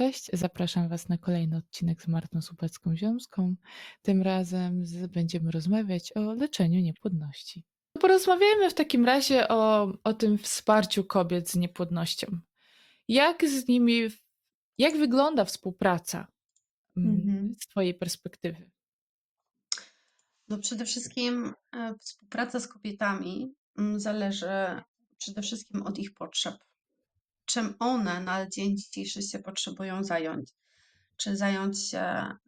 Cześć, zapraszam Was na kolejny odcinek z Martą Słupecką-Ziomską. Tym razem z, będziemy rozmawiać o leczeniu niepłodności. Porozmawiajmy w takim razie o, o tym wsparciu kobiet z niepłodnością. Jak z nimi, jak wygląda współpraca mm, Mhm. z Twojej perspektywy? No przede wszystkim e, współpraca z kobietami mm, zależy przede wszystkim od ich potrzeb. Czym one na dzień dzisiejszy się potrzebują zająć? Czy zająć się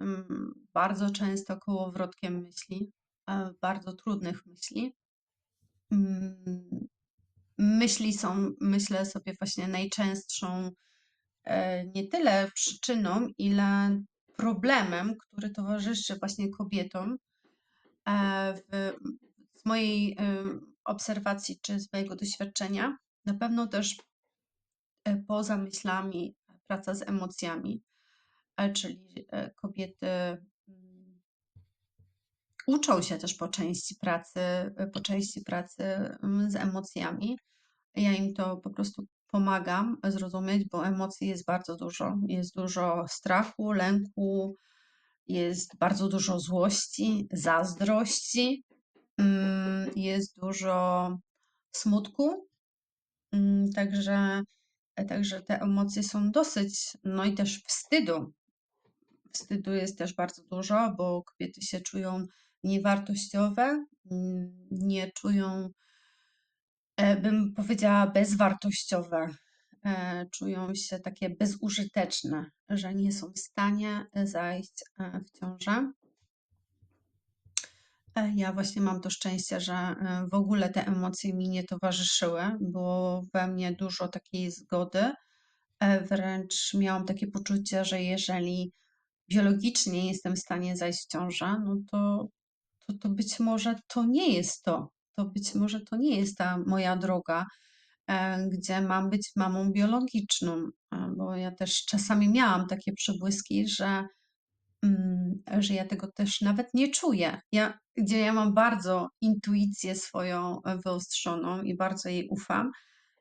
mm, bardzo często kołowrotkiem myśli, bardzo trudnych myśli? Mm, Myśli są, myślę sobie, właśnie najczęstszą e, nie tyle przyczyną, ile problemem, który towarzyszy właśnie kobietom E, w, z mojej e, obserwacji czy z mojego doświadczenia, na pewno też poza myślami, praca z emocjami, e, czyli e, kobiety mm, uczą się też po części pracy, e, po części pracy mm, z emocjami. Ja im to po prostu pomagam zrozumieć, bo emocji jest bardzo dużo. Jest dużo strachu, lęku, jest bardzo dużo złości, zazdrości, mm, jest dużo smutku. Także, także te emocje są dosyć, no i też wstydu. Wstydu jest też bardzo dużo, bo kobiety się czują niewartościowe, nie czują, e, bym powiedziała, bezwartościowe. E, Czują się takie bezużyteczne, że nie są w stanie zajść e, w ciążę. E, Ja właśnie mam to szczęście, że e, w ogóle te emocje mi nie towarzyszyły. Było we mnie dużo takiej zgody. E, Wręcz miałam takie poczucie, że jeżeli biologicznie jestem w stanie zajść w ciążę, no to, to, to być może to nie jest to. To być może to nie jest ta moja droga, gdzie mam być mamą biologiczną. Bo ja też czasami miałam takie przebłyski, że mm, że ja tego też nawet nie czuję. Ja, gdzie ja mam bardzo intuicję swoją e, wyostrzoną i bardzo jej ufam,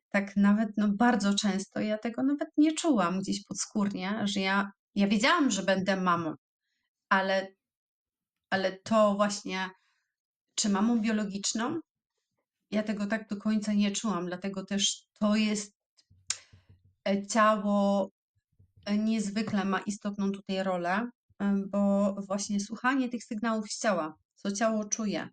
tak nawet no, bardzo często ja tego nawet nie czułam gdzieś podskórnie, że ja, ja wiedziałam, że będę mamą, ale, ale to właśnie, czy mamą biologiczną, ja tego tak do końca nie czułam, dlatego też to jest e, ciało e, niezwykle ma istotną tutaj rolę, bo właśnie słuchanie tych sygnałów z ciała, co ciało czuje.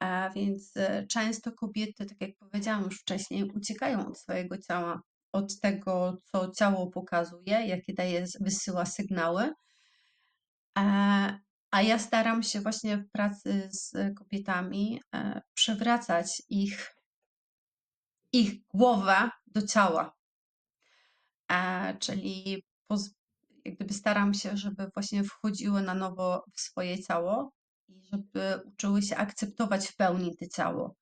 A więc e, często kobiety, tak jak powiedziałam już wcześniej, uciekają od swojego ciała, od tego, co ciało pokazuje, jakie daje, wysyła sygnały. E, A ja staram się właśnie w pracy z kobietami e, przewracać ich, ich głowę do ciała. Czyli jak gdyby staram się, żeby właśnie wchodziły na nowo w swoje ciało i żeby uczyły się akceptować w pełni to ciało.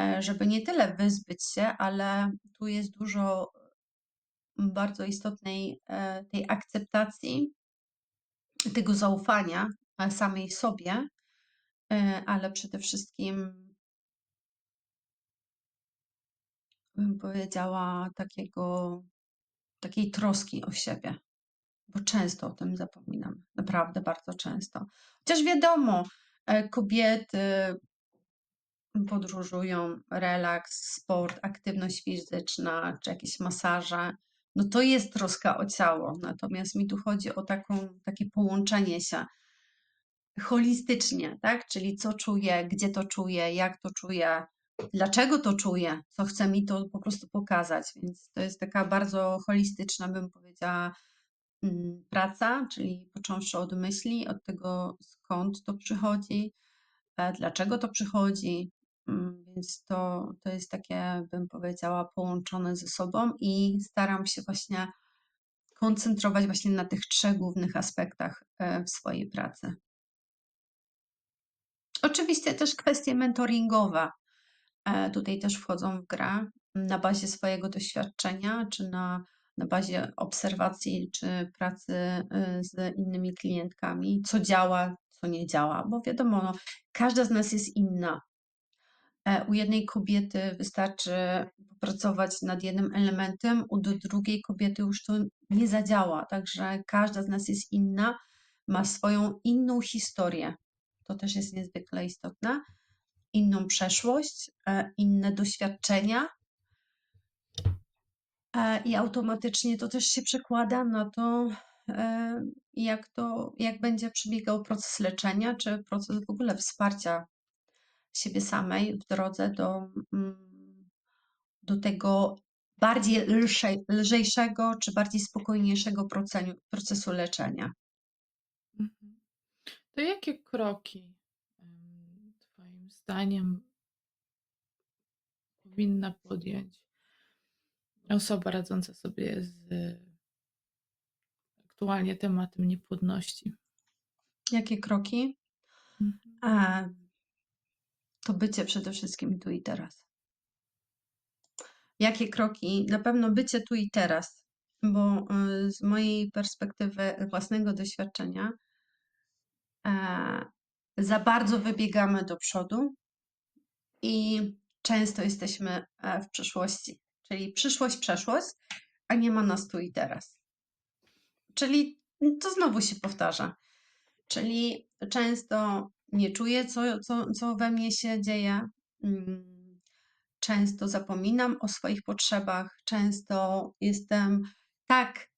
E, Żeby nie tyle wyzbyć się, ale tu jest dużo bardzo istotnej e, tej akceptacji, tego zaufania e, samej sobie, ale przede wszystkim bym powiedziała takiego, takiej troski o siebie, bo często o tym zapominam, naprawdę bardzo często. Chociaż wiadomo, e, kobiety podróżują, relaks, sport, aktywność fizyczna czy jakieś masaże, no to jest troska o ciało. Natomiast mi tu chodzi o taką, takie połączenie się holistycznie, tak? Czyli co czuję, gdzie to czuję, jak to czuję, dlaczego to czuję, co chce mi to po prostu pokazać. Więc to jest taka bardzo holistyczna, bym powiedziała, praca, czyli począwszy od myśli, od tego skąd to przychodzi, e, dlaczego to przychodzi. Mm, Więc to, to jest takie, bym powiedziała, połączone ze sobą i staram się właśnie koncentrować właśnie na tych trzech głównych aspektach e, w swojej pracy. Oczywiście też kwestie mentoringowe e, tutaj też wchodzą w grę na bazie swojego doświadczenia, czy na, na bazie obserwacji, czy pracy e, z innymi klientkami, co działa, co nie działa, bo wiadomo, no, każda z nas jest inna. E, U jednej kobiety wystarczy popracować nad jednym elementem, u drugiej kobiety już to nie zadziała. Także każda z nas jest inna, ma swoją inną historię. To też jest niezwykle istotne. Inną przeszłość, e, inne doświadczenia. E, I automatycznie to też się przekłada na to, e, jak, to, jak będzie przebiegał proces leczenia, czy proces w ogóle wsparcia siebie samej w drodze do, mm, do tego bardziej lżej, lżejszego czy bardziej spokojniejszego procesu, procesu leczenia. Mhm. To jakie kroki Twoim zdaniem powinna podjąć osoba radząca sobie z aktualnie tematem niepłodności? Jakie kroki? Mhm. E, to bycie przede wszystkim tu i teraz. Jakie kroki? Na pewno bycie tu i teraz, bo y, z mojej perspektywy własnego doświadczenia e, za bardzo wybiegamy do przodu i często jesteśmy e, w przyszłości. Czyli przyszłość, przeszłość, a nie ma nas tu i teraz. Czyli to znowu się powtarza. Czyli często nie czuję, co, co, co we mnie się dzieje. Mm, Często zapominam o swoich potrzebach, często jestem tak,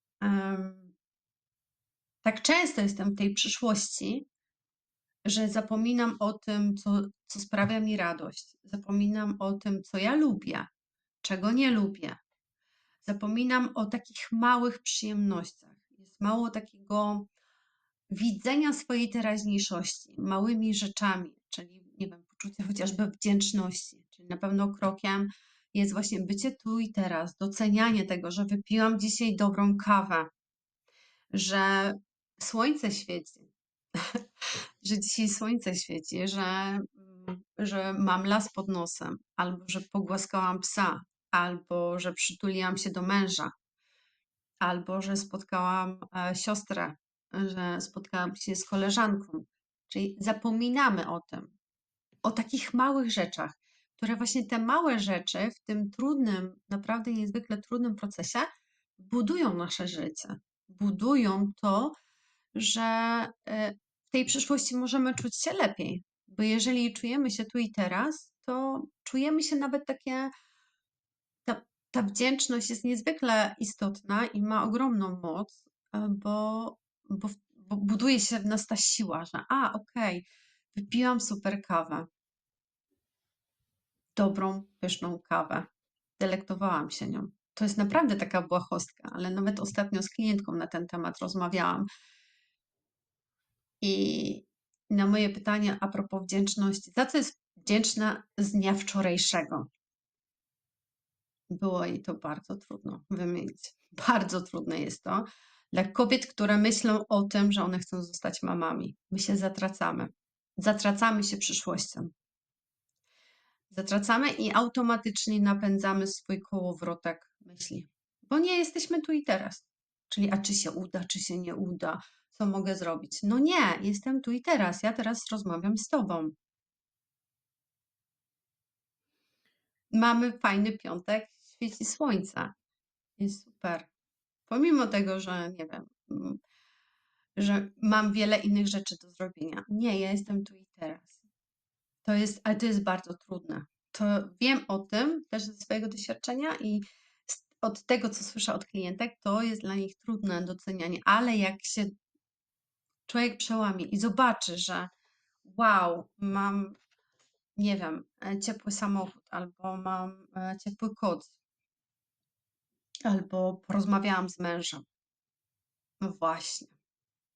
tak często jestem w tej przyszłości, że zapominam o tym, co, co sprawia mi radość. Zapominam o tym, co ja lubię, czego nie lubię. Zapominam o takich małych przyjemnościach. Jest mało takiego widzenia swojej teraźniejszości małymi rzeczami, czyli nie wiem, poczucie chociażby wdzięczności. Czyli na pewno krokiem jest właśnie bycie tu i teraz, docenianie tego, że wypiłam dzisiaj dobrą kawę, że słońce świeci, że dzisiaj słońce świeci, że, mm, że mam las pod nosem, albo że pogłaskałam psa, albo że przytuliłam się do męża, albo że spotkałam e, siostrę, że spotkałam się z koleżanką. Czyli zapominamy o tym, o takich małych rzeczach, które właśnie te małe rzeczy w tym trudnym, naprawdę niezwykle trudnym procesie budują nasze życie. Budują to, że e, w tej przyszłości możemy czuć się lepiej. Bo jeżeli czujemy się tu i teraz, to czujemy się nawet takie. Ta, wdzięczność jest niezwykle istotna i ma ogromną moc, e, bo, bo, bo buduje się w nas ta siła, że a, okej, okay, wypiłam super kawę, dobrą, pyszną kawę. Delektowałam się nią. To jest naprawdę taka błahostka, ale nawet ostatnio z klientką na ten temat rozmawiałam. I na moje pytanie a propos wdzięczności, za co jest wdzięczna z dnia wczorajszego? Było jej to bardzo trudno wymienić. Bardzo trudne jest to dla kobiet, które myślą o tym, że one chcą zostać mamami. My się zatracamy. Zatracamy się przyszłością zatracamy i automatycznie napędzamy swój kołowrotek myśli, bo nie jesteśmy tu i teraz. Czyli, a czy się uda, czy się nie uda, co mogę zrobić? No nie, jestem tu i teraz. Ja teraz rozmawiam z Tobą. Mamy fajny piątek, świeci słońce. Jest super. Pomimo tego, że nie wiem, mm, że mam wiele innych rzeczy do zrobienia. Nie, ja jestem tu i teraz. To jest, ale to jest bardzo trudne. To wiem o tym też ze swojego doświadczenia i od tego, co słyszę od klientek, to jest dla nich trudne docenianie, ale jak się człowiek przełamie i zobaczy, że wow, mam, nie wiem, e, ciepły samochód, albo mam e, ciepły kot, albo porozmawiałam z mężem. No właśnie,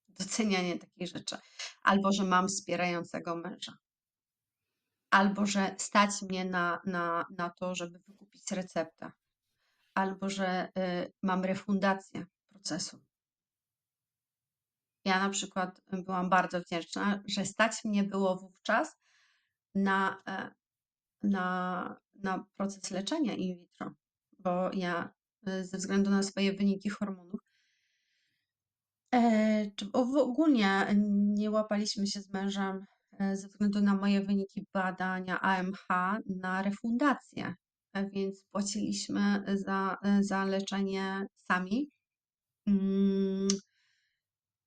docenianie takich rzeczy, albo że mam wspierającego męża albo że stać mnie na, na, na to, żeby wykupić receptę, albo że y, mam refundację procesu. Ja na przykład byłam bardzo wdzięczna, że stać mnie było wówczas na, e, na, na proces leczenia in vitro, bo ja ze względu na swoje wyniki hormonów, e, czy ogólnie nie łapaliśmy się z mężem E, ze względu na moje wyniki badania AMH na refundację, e, więc płaciliśmy za, e, za leczenie sami. Mm,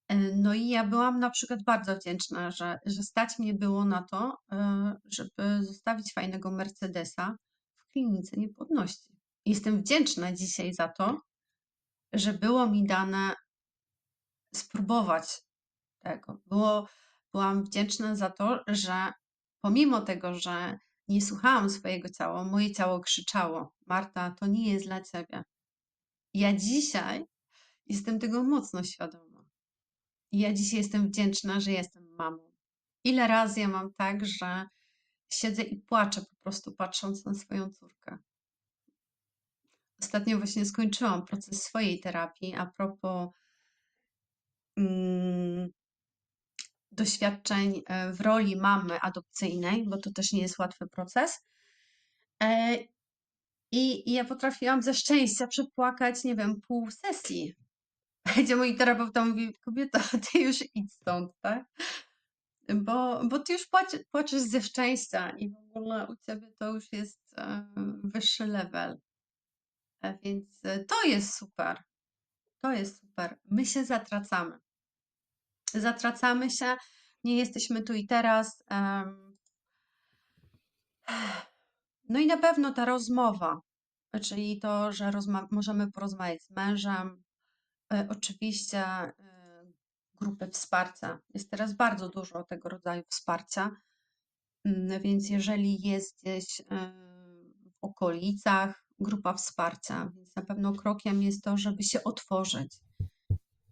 e, no i ja byłam na przykład bardzo wdzięczna, że że stać mnie było na to, e, żeby zostawić fajnego Mercedesa w klinice niepłodności. Jestem wdzięczna dzisiaj za to, że było mi dane spróbować tego. Było byłam wdzięczna za to, że pomimo tego, że nie słuchałam swojego ciała, moje ciało krzyczało: „Marta, to nie jest dla ciebie”. Ja dzisiaj jestem tego mocno świadoma. Ja dzisiaj jestem wdzięczna, że jestem mamą. Ile razy ja mam tak, że siedzę i płaczę po prostu patrząc na swoją córkę. Ostatnio właśnie skończyłam proces swojej terapii a propos mm, doświadczeń, e, w roli mamy adopcyjnej, bo to też nie jest łatwy proces. E, i i ja potrafiłam ze szczęścia przepłakać, nie wiem, pół sesji. Gdzie mój terapeuta mówi: „Kobieto, ty już idź stąd”, tak? Bo bo ty już płacze płaczesz ze szczęścia i w ogóle u ciebie to już jest, e, wyższy level. E, więc to jest super. To jest super. My się zatracamy. Zatracamy się, nie jesteśmy tu i teraz, No i na pewno ta rozmowa, czyli to, że możemy porozmawiać z mężem. E, oczywiście, e, grupy wsparcia. Jest teraz bardzo dużo tego rodzaju wsparcia. Mm, więc jeżeli jest gdzieś, e, w okolicach grupa wsparcia, więc na pewno krokiem jest to, żeby się otworzyć.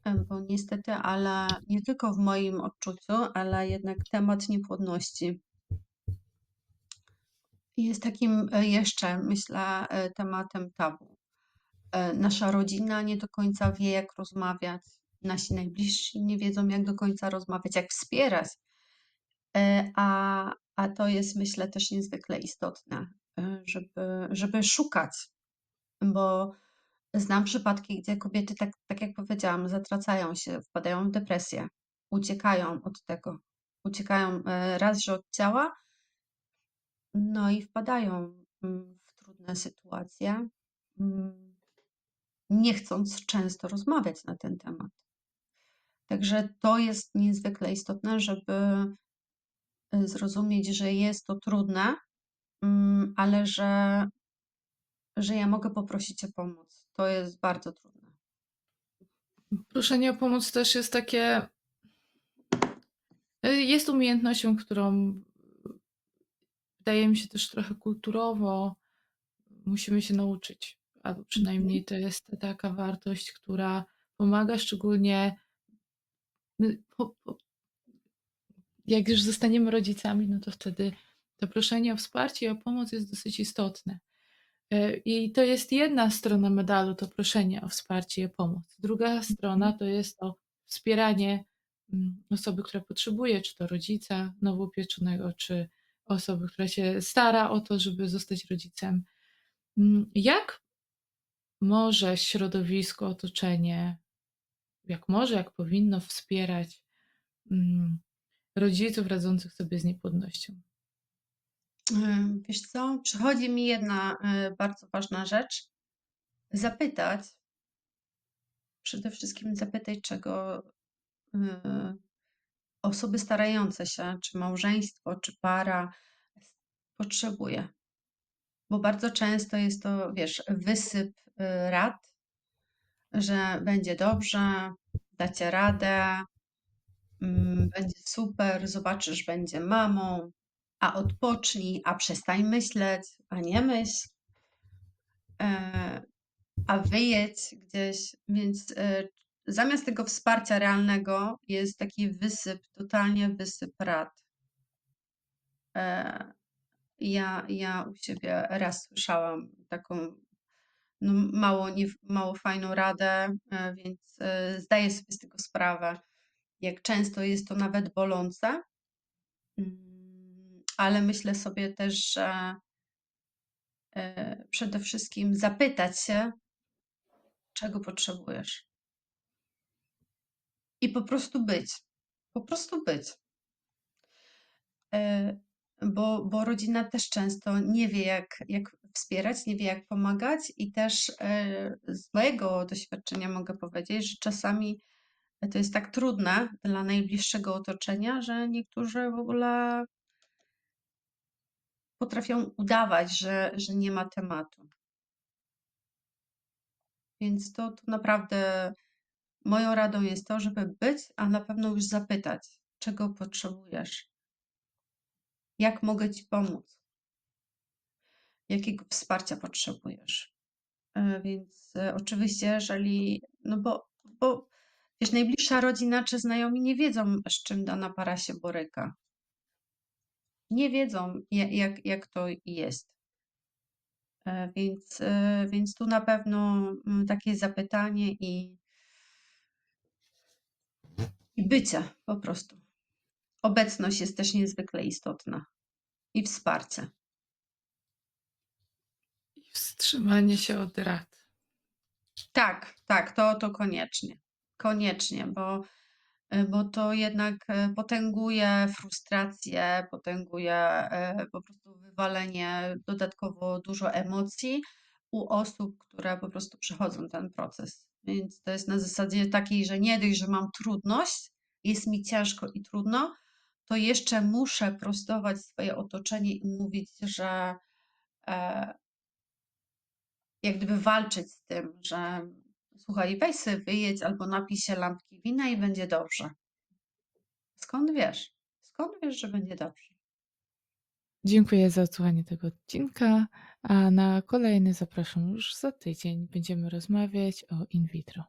E, bo niestety, ale nie tylko w moim odczuciu, ale jednak temat niepłodności jest takim, e, jeszcze myślę, e, tematem tabu. Nasza rodzina nie do końca wie, jak rozmawiać, nasi najbliżsi nie wiedzą, jak do końca rozmawiać, jak wspierać. A a to jest, myślę, też niezwykle istotne, żeby żeby szukać, bo znam przypadki, gdzie kobiety, tak tak jak powiedziałam, zatracają się, wpadają w depresję, uciekają od tego. Uciekają, e, raz, że od ciała, no i wpadają, mm, w trudne sytuacje, mm, nie chcąc często rozmawiać na ten temat. Także to jest niezwykle istotne, żeby, y, zrozumieć, że jest to trudne, mm, ale że że ja mogę poprosić o pomoc. To jest bardzo trudne. Proszenie o pomoc też jest takie y, jest umiejętnością, którą wydaje mi się też trochę kulturowo musimy się nauczyć, albo Mhm. przynajmniej to jest taka wartość, która pomaga szczególnie y, jak już zostaniemy rodzicami, no to wtedy to proszenie o wsparcie i o pomoc jest dosyć istotne. E, I to jest jedna strona medalu, to proszenie o wsparcie i o pomoc. Druga strona Mhm. to jest to wspieranie, mm, osoby, która potrzebuje, czy to rodzica nowopieczonego, czy osoby, która się stara o to, żeby zostać rodzicem. Mm, jak może środowisko, otoczenie, jak może, jak powinno wspierać, mm, rodziców radzących sobie z niepłodnością? Wiesz co, przychodzi mi jedna, y, bardzo ważna rzecz. Zapytać przede wszystkim zapytać, czego, y, osoby starające się, czy małżeństwo, czy para potrzebuje. Bo bardzo często jest to, wiesz, wysyp, y, rad, że będzie dobrze, dacie radę, mm, będzie super, zobaczysz, będzie mamą, a odpocznij, a przestań myśleć, a nie myśl. E, a wyjedź gdzieś, więc, y, zamiast tego wsparcia realnego jest taki wysyp, totalnie wysyp rad. E, ja ja u siebie raz słyszałam taką, no, mało nie mało fajną radę, e, więc, zdaję sobie z tego sprawę, jak często jest to nawet bolące. Ale myślę sobie też, że e, przede wszystkim zapytać się czego potrzebujesz. I po prostu być. Po prostu być. E, bo bo rodzina też często nie wie, jak jak wspierać, nie wie, jak pomagać i też, e, z mojego doświadczenia mogę powiedzieć, że czasami to jest tak trudne dla najbliższego otoczenia, że niektórzy w ogóle potrafią udawać, że że nie ma tematu. Więc to to naprawdę moją radą jest to, żeby być, a na pewno już zapytać, czego potrzebujesz? Jak mogę ci pomóc? Jakiego wsparcia potrzebujesz? E, więc, e, oczywiście, jeżeli no bo bo wiesz, najbliższa rodzina czy znajomi nie wiedzą, z czym dana para się boryka. Nie wiedzą, ja jak jak to jest. E, więc, e, więc tu na pewno, mm, takie zapytanie i i bycie po prostu. Obecność jest też niezwykle istotna i wsparcie. I wstrzymanie się od rad. Tak, tak, to to koniecznie. Koniecznie, bo, bo to jednak, e, potęguje frustrację, potęguje, e, po prostu wywalenie dodatkowo dużo emocji u osób, które po prostu przechodzą ten proces. Więc to jest na zasadzie takiej, że nie dość, że mam trudność, jest mi ciężko i trudno, to jeszcze muszę prostować swoje otoczenie i mówić, że, e jak gdyby walczyć z tym, że słuchaj, weź sobie wyjedź albo napij się lampki wina i będzie dobrze. Skąd wiesz? Skąd wiesz, że będzie dobrze? Dziękuję za odsłuchanie tego odcinka, a na kolejny zapraszam już za tydzień. Będziemy rozmawiać o in vitro.